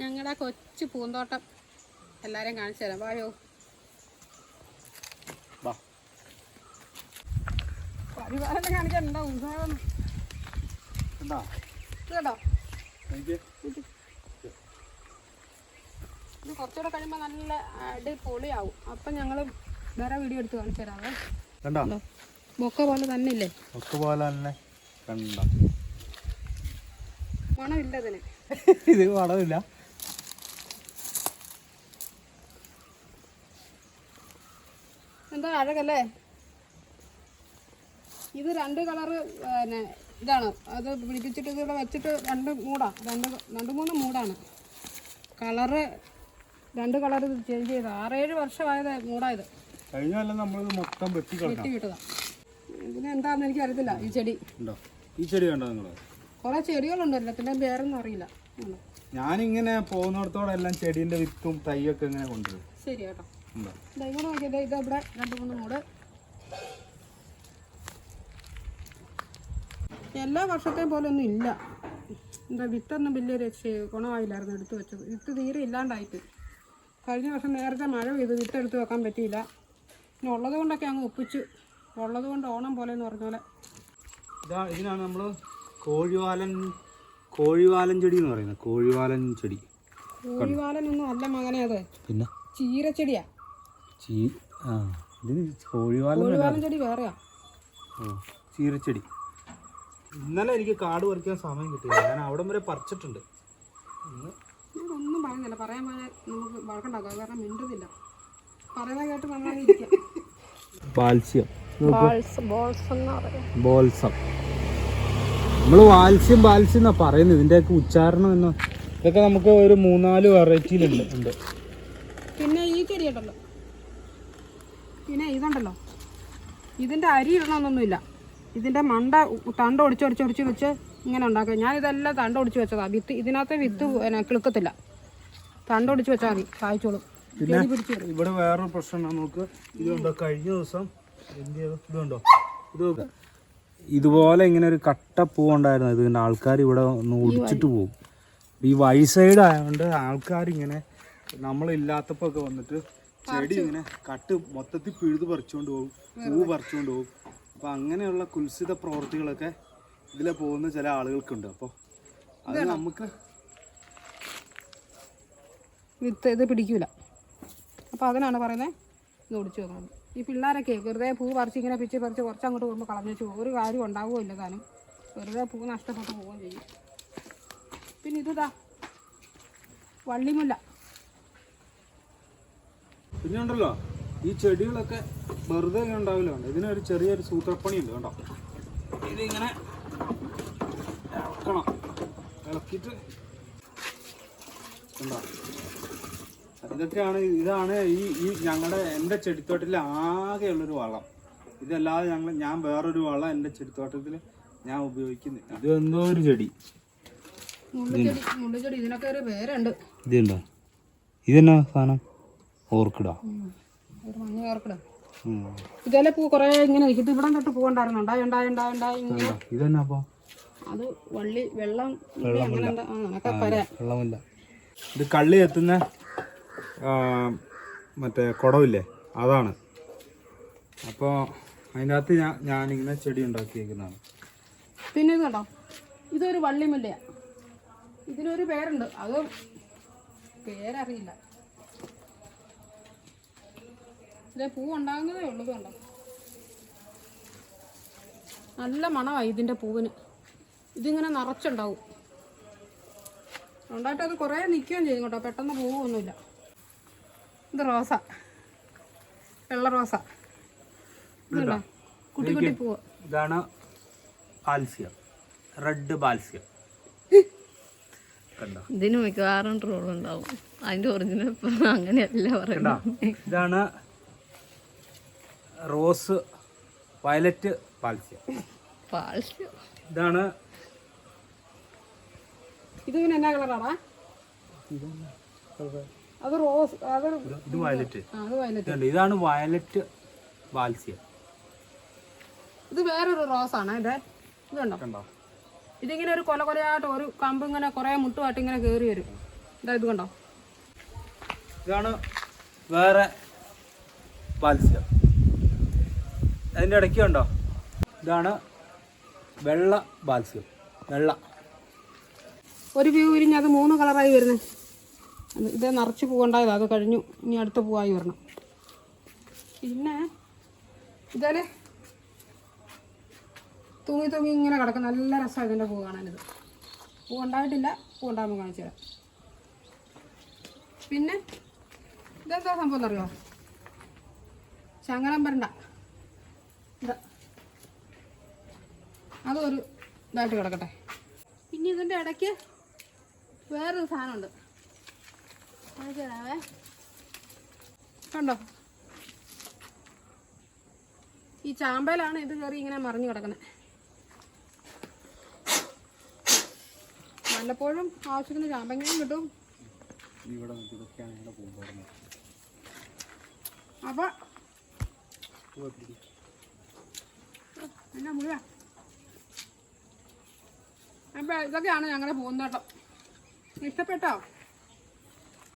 ഞങ്ങളുടെ കൊച്ചു പൂന്തോട്ടം എല്ലാവരെയും കാണിച്ചു തരാം. വായോ പരിപാലനം കാണിക്കാനുണ്ടോ ഉത്സാഹം? ഇത് കേട്ടോ എനിക്ക്? ഇത് കുറച്ചുകൂടെ കഴിയുമ്പോൾ നല്ല അടിപൊളിയാവും. അപ്പം ഞങ്ങൾ വേറെ വീഡിയോ എടുത്ത് കാണിച്ചു കണ്ടോ? പോലെ തന്നെ ഇല്ലേ? പോലെ തന്നെ കണ്ട? മണമില്ല ഇത് വളമില്ല എന്താ അഴകല്ലേ? ഇത് രണ്ട് കളറ് പിന്നെ ഇതാണ്. അത് പിടിപ്പിച്ചിട്ട് ഇതിവിടെ വെച്ചിട്ട് രണ്ട് മൂടാണ് രണ്ട് രണ്ട് മൂന്ന് മൂടാണ്. കളറ് രണ്ട് കളർ ഇത് ചേഞ്ച് ചെയ്ത. ആറേഴ് വർഷമായത് മൂടായത്. കഴിഞ്ഞ കൊല്ലം നമ്മളിത് മൊത്തം വെട്ടി വെട്ടി വിട്ടതാ. ഇതിന് എന്താണെന്ന് എനിക്ക് അറിയത്തില്ല ഈ ചെടി. ഉണ്ടോ? ഈ ചെടി കണ്ടോ നിങ്ങൾ കുറേ ചെടികളുണ്ട് എല്ലാത്തിന്റെയും പേരൊന്നും അറിയില്ല? ഞാനിങ്ങനെ പോകുന്നിടത്തോടെ എല്ലാം ചെടീന്റെ വിത്തും തൈയൊക്കെ ഇങ്ങനെ കൊണ്ടുവരും. ശരി കേട്ടോ നോക്കിയത് ഇത് ഇവിടെ രണ്ട് മൂന്ന് മൂട് എല്ലാ വർഷത്തെയും പോലെ ഒന്നും ഇല്ല. എന്താ വിത്തൊന്നും വലിയ രക്ഷ ഗുണമായില്ലായിരുന്നു എടുത്തു വെച്ചത്. വിത്ത് തീരെ ഇല്ലാണ്ടായിട്ട്. കഴിഞ്ഞ വർഷം നേരത്തെ മഴ പെയ്ത് വിത്ത് എടുത്ത് വെക്കാൻ പറ്റിയില്ല. പിന്നെ ഉള്ളത് കൊണ്ടൊക്കെ അങ്ങ് ഒപ്പിച്ച്. ഉള്ളത് കൊണ്ട് ഓണം പോലെ എന്ന് പറഞ്ഞ പോലെ. ഇതാ ഇതിനാണ് നമ്മൾ കോഴിവാലൻ കോഴിവാലൻ ചെടി എന്ന് പറയുന്നത്. കോഴിവാലൻ ചെടി. കോഴിവാലൻ ഒന്നും അല്ല മകനെ അത്. പിന്നെ? ചീരച്ചെടിയാ. ചീ ആ ഇതിന് കോഴിവാലൻ കോഴിവാലൻ ചെടി വേറെയാ. ഓ ചീരച്ചെടി. ഇന്നലെ എനിക്ക് കാട് പറിക്കാൻ സമയം കിട്ടിയില്ല. ഞാൻ അവിടം വരെ പറിച്ചിട്ടുണ്ട്. ഇന്ന് ഒന്നും പറയുന്നില്ല. പറയാൻ നമുക്ക് വഴക്കുണ്ടാക്കാം. കാരണം മിണ്ടുന്നില്ല. കേട്ട് നന്നായിരിക്കാം. ബോൾസ് നമ്മൾ എന്നാ പറയുന്നത്. ഇതിന്റെയൊക്കെ ഉച്ചാരണം എന്നാ. ഇതൊക്കെ നമുക്ക് ഒരു മൂന്നാൽ വെറൈറ്റിയിലുണ്ട് ഉണ്ട്. പിന്നെ ഈ ചെടി ഉണ്ടല്ലോ. പിന്നെ ഇതുണ്ടല്ലോ. ഇതിന്റെ അരി ഇടണമെന്നൊന്നുമില്ല. ഇതിന്റെ മണ്ട തണ്ട ഒടിച്ചൊടിച്ചൊടിച്ച് വെച്ച് ഇങ്ങനെ ഉണ്ടാക്കുക. ഞാൻ ഇതെല്ലാം തണ്ട് ഒടിച്ച് വെച്ചതാ. വിത്ത് ഇതിനകത്ത് വിത്ത് പിന്നെ കിളുക്കത്തില്ല. തണ്ട് ഒടിച്ച് വെച്ചാൽ മതി. കായ്ച്ചോളും. പിന്നെ ഇവിടെ വേറൊരു പ്രശ്നം ഉണ്ട് നമുക്ക്? ഇതുണ്ടോ കഴിഞ്ഞ ദിവസം എന്ത് ചെയ്തു? ഇതുണ്ടോ ഇത് നോക്ക്. ഇതുപോലെ ഇങ്ങനെ ഒരു കട്ട പൂവുണ്ടായിരുന്നു ഇതിന്റെ ആൾക്കാർ ഇവിടെ ഒന്ന് ഒടിച്ചിട്ട് പോകും ഈ വൈ സൈഡ് ആയതുകൊണ്ട് ആൾക്കാർ ഇങ്ങനെ നമ്മളില്ലാത്തപ്പോൾ ഒക്കെ വന്നിട്ട് ചെടി ഇങ്ങനെ കട്ട് മൊത്തത്തിൽ പിഴുത് പറിച്ചുകൊണ്ട് പോകും. പൂ പറിച്ചുകൊണ്ട് പോകും. അപ്പൊ അങ്ങനെയുള്ള കുൽസിത പ്രവൃത്തികളൊക്കെ ഇതിലെ പോകുന്ന ചില ആളുകൾക്കുണ്ട്. അപ്പോൾ അത് നമുക്ക് വിത്ത് ഇത് പിടിക്കൂല. അപ്പോൾ അതിനാണ് പറയുന്നത് ഇത് ഒടിച്ചു വെക്കണം ഈ പിള്ളേരൊക്കെ വെറുതെ പൂ പറിച്ച് ഇങ്ങനെ പിച്ച് പറിച്ച് കുറച്ച് അങ്ങോട്ട് പോകുമ്പോൾ കളഞ്ഞു ഒരു കാര്യം ഉണ്ടാവുകയില്ല താനും വെറുതെ പൂ നഷ്ടപ്പെട്ട് പോവുകയും ചെയ്യും. പിന്നെ ഇതാ വള്ളിമുല്ല. പിന്നെ ഉണ്ടല്ലോ ഈ ചെടികളൊക്കെ വെറുതെ ഉണ്ടാവില്ല കണ്ടോ? ഇതിനൊരു ചെറിയൊരു സൂത്രപ്പണി ഉണ്ട് കണ്ടോ? ഇതിങ്ങനെ ഇളക്കണം. ഇളക്കിയിട്ട് കണ്ടോ? ഇതൊക്കെയാണ് ഇതാണ് ഈ ഈ ഞങ്ങളുടെ എന്റെ ചെടിത്തോട്ടത്തിൽ ആകെയുള്ളൊരു വളം. ഇതല്ലാതെ ഞങ്ങൾ ഞാൻ വേറൊരു വളം എന്റെ ചെടിത്തോട്ടത്തിൽ ഞാൻ ഉപയോഗിക്കുന്നു ഇത് എന്തോ ഒരു ചെടി? ഇതുണ്ടോ? ഇതെന്നാ സാധനം? ഇതേലെ പൂ കുറേ ഇങ്ങനെ നിൽക്കും ഇത് ഇവിടെ തൊട്ട് പൂ ഉണ്ടായി ഉണ്ടായി ഉണ്ടായി ഉണ്ടായി. ഇങ്ങനെ ഇതെന്നാ അപ്പോൾ അത് വള്ളി വെള്ളം അങ്ങനെ എന്താ? ആ, വെള്ളമില്ല ഇത് കള്ളി എത്തുന്ന മറ്റേ കുടവില്ലേ? അതാണ്. അപ്പോൾ അതിന്റെ അകത്ത് ഞാൻ ഞാനിങ്ങനെ ചെടി ഉണ്ടാക്കിയേക്കുന്നതാണ്. പിന്നെ ഇത് കണ്ടോ? ഇതൊരു വള്ളിമുല്ലയാ ഇതിനൊരു പേരുണ്ട്. അത് പേരറിയില്ല. ഇതേ പൂ ഉണ്ടാകുന്നതേ ഉള്ളൂ കൊണ്ടോ നല്ല മണമായി ഇതിന്റെ പൂവിന്. ഇതിങ്ങനെ നിറച്ചുണ്ടാവും. ഉണ്ടായിട്ട് അത് കുറേ നിൽക്കുകയും ചെയ്യും കേട്ടോ. പെട്ടെന്ന് പൂവൊന്നുമില്ല. ഇത് റോസ. വെള്ള റോസ. കുട്ടി. കുട്ടി പൂവ്. ഇതാണ് ബാൽസ്യം. Red balsam. കണ്ടോ? ഇതിന് മിക്കവാറും ട്രോൾ ഉണ്ടാവും അതിന്റെ ഒറിജിനൽ അങ്ങനെയല്ല കണ്ടോ? പറയുന്നത്. ഇതാണ് റോസ് വയലറ്റ് പാൽസ്യം. ഇതാണ് ഇത് പിന്നെ എന്നാ കളറാടാ? അത് റോസ് അത് ഇത് വയലറ്റ്. ആ, അത് വയലറ്റ്. ഇതുണ്ട്. ഇതാണ് വയലറ്റ് പാൽസ്യം. ഇത് വേറൊരു റോസാണ് ഇത്. ഇത് കണ്ടോ? കണ്ടോ? ഇതിങ്ങനെ ഒരു കൊല കൊലയായിട്ട് ഒരു കമ്പ് ഇങ്ങനെ കുറേ മുട്ടുമായിട്ട് ഇങ്ങനെ കയറി വരും. ഇതാ ഇത് കണ്ടോ? ഇതാണ് വേറെ ബാൽസ്യം അതിന്റെ ഇടയ്ക്ക് കണ്ടോ? ഇതാണ് വെള്ള ബാൽസ്യം. വെള്ള. ഒരു വ്യൂ വിരിഞ്ഞ് അത് മൂന്ന് കളറായി വരുന്നത് ഇത് നിറച്ച് പൂവുണ്ടായതാ. അത് കഴിഞ്ഞു. ഇനി അടുത്ത പൂവായി വരണം. പിന്നെ ഇതേ തൂങ്ങി തൂങ്ങി ഇങ്ങനെ കിടക്കും നല്ല രസമാണ് ഇതിന്റെ പൂ കാണാനിത് പൂ ഉണ്ടായിട്ടില്ല പൂ ഉണ്ടാകുമ്പോൾ കാണിച്ചു തരാം. പിന്നെ ഇതെന്താ സംഭവം എന്നറിയോ? ചങ്ങലം വരണ്ട. അതൊരു ഇതായിട്ട് കിടക്കട്ടെ. പിന്നെ ഇതിന്റെ ഇടയ്ക്ക് വേറൊരു സാധനമുണ്ട്. കാണിച്ചു തരാവേ കണ്ടോ? ഈ ചാമ്പയിലാണ് ഇത് കയറി ഇങ്ങനെ മറിഞ്ഞു കിടക്കുന്നത് വല്ലപ്പോഴും ആവശ്യത്തിന് ചാമ്പങ്ങയും കിട്ടും. അപ്പൊ എന്നാ മുഴുവൻ അപ്പൊ ഇതൊക്കെയാണ് ഞങ്ങളുടെ പൂന്തോട്ടം. ഇഷ്ടപ്പെട്ടോ?